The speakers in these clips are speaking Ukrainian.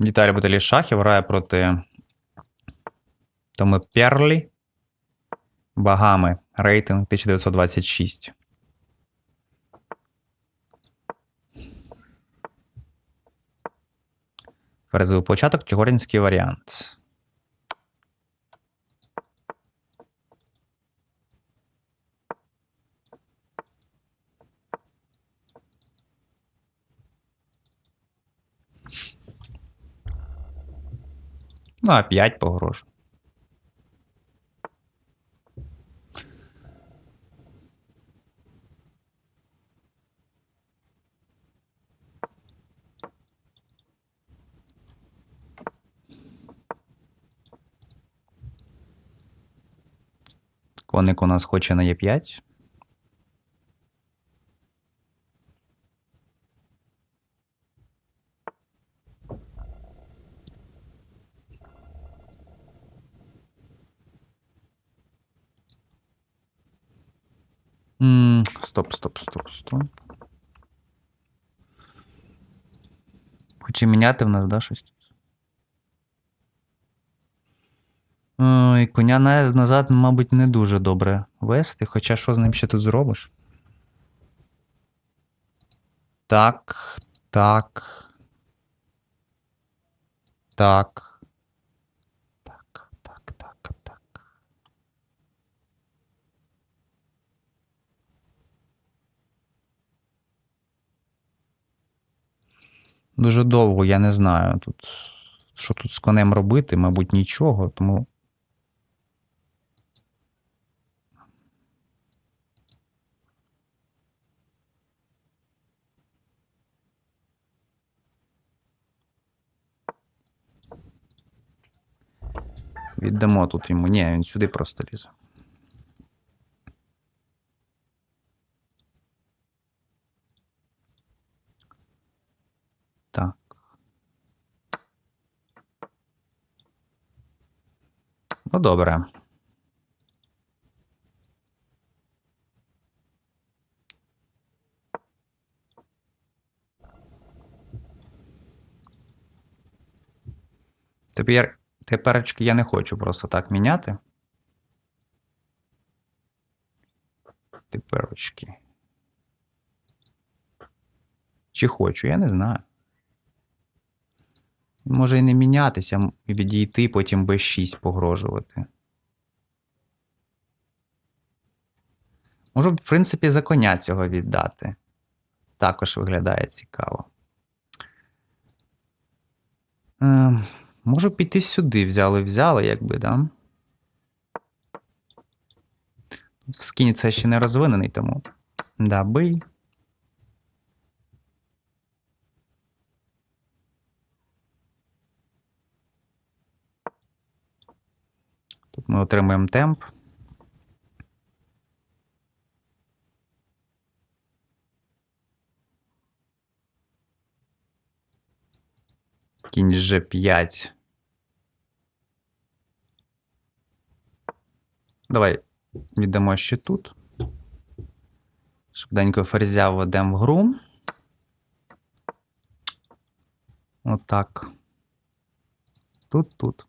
Віталій Баталій Шахів грає проти Томи Перлі. Багами. Рейтинг 1926. Фрезовий початок, Чогорінський варіант. Ну, а 5 погрожу. Коник у нас хоче на Е5. Стоп, стоп, стоп, стоп. Хоче міняти в нас, да, щось? Ой, коня назад, мабуть, не дуже добре вести, хоча що з ним ще тут зробиш? Так. Так. Так, так, так, так. Дуже довго, я не знаю тут. Що тут з конем робити, мабуть, нічого, тому. Віддамо тут йому. Ні, він сюди просто лізе. Так. Ну, добре. Тепер, теперечки я не хочу просто так міняти. Теперочки. Чи хочу, я не знаю. Може і не мінятися, і відійти, потім b6 погрожувати. Можу, в принципі, за коня цього віддати. Також виглядає цікаво. Ем, можу піти сюди, взяли, взяли, якби, да? Скінь це ще не розвинений, тому. Да, бий. Ми отримуємо темп. Кінь G5. Давай віддамо ще тут. Швиденько ферзя введемо в гру. Отак. Тут, тут.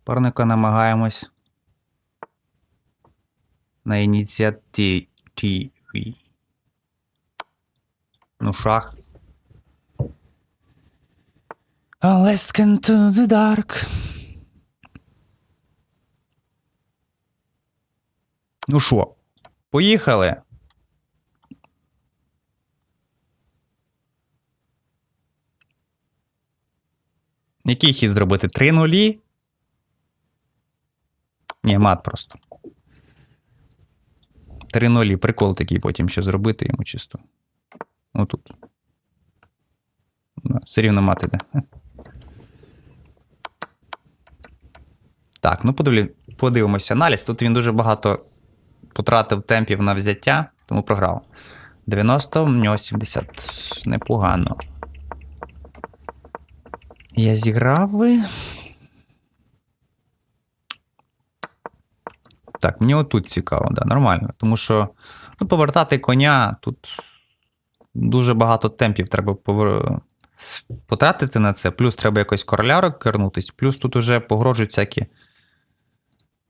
Суперника намагаємось на ініціативі. Ну, шах. Let's get into the dark. Ну що, поїхали? Який хід зробити? Три нулі? Ні, мат просто. Три нулі. Прикол такий потім ще зробити йому чисто. Отут. Все рівно мат іде. Так, ну подивимося аналіз. Тут він дуже багато потратив темпів на взяття, тому програв. 90, в нього 70. Непогано. Я зіграв. Так, мені отут цікаво, да, нормально. Тому що ну, повертати коня тут дуже багато темпів треба повер... потратити на це, плюс треба якось короля кернутись, плюс тут уже погрожують всякі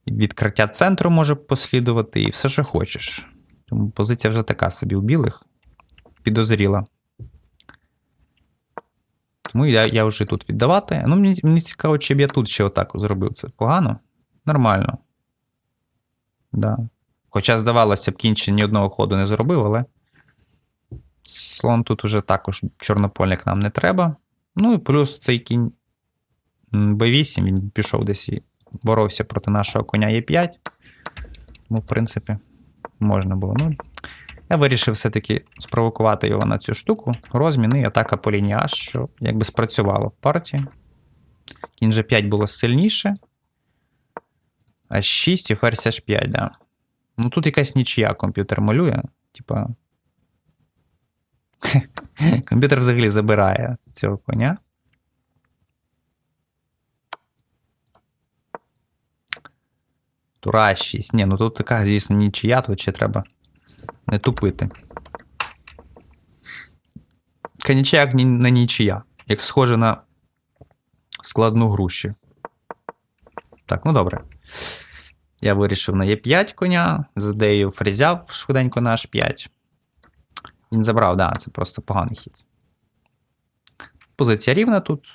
відкриття центру може послідувати і все, що хочеш. Тому позиція вже така собі у білих. Підозріла. Тому я, я вже тут віддавати. Ну, мені, мені цікаво, чи б я тут ще отак зробив це. Погано? Нормально. Да. Хоча, здавалося б, кінче ні одного ходу не зробив, але. Слон тут уже також чорнопольник нам не треба. Ну і плюс цей кінь м, Б8, він пішов десь і боровся проти нашого коня Е5. Тому, в принципі, можна було. Ну, я вирішив все-таки спровокувати його на цю штуку. Розмін і атака по лінії H, що якби спрацювало в партії. Кінь G5 було сильніше. А 6 і ферзь H5, да. Ну тут якась нічия комп'ютер малює. Типа. комп'ютер взагалі забирає цього коня. Тура 6. Ні, ну тут така, звісно, нічия, тут ще треба не тупити. Така нічия, як не нічия. Як схоже на складну груші. Так, ну добре. Я вирішив на Е5 коня, з ідеєю фрезяв швиденько на H5. Він забрав, да, це просто поганий хід. Позиція рівна тут.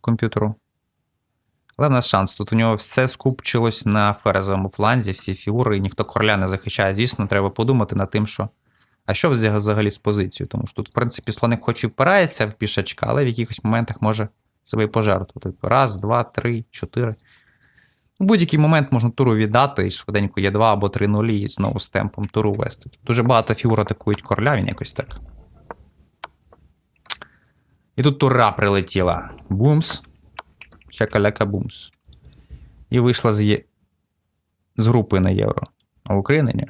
Комп'ютеру. Але в нас шанс. Тут у нього все скупчилось на ферзовому фланзі, всі фігури, і ніхто короля не захищає. Звісно, треба подумати над тим, що. А що взаг- взагалі з позицією? Тому що тут, в принципі, слоник хоч і впирається в пішачка, але в якихось моментах може себе і пожертвувати. Тобто Раз, два, три, чотири. У будь-який момент можна туру віддати і швиденько є 2 або 3 нулі, і знову з темпом туру вести. Дуже багато фігур атакують короля, він якось так. І тут тура прилетіла. Бумс. Чакаляка бумс. І вийшла з, є... з групи на євро. А в Україні ні.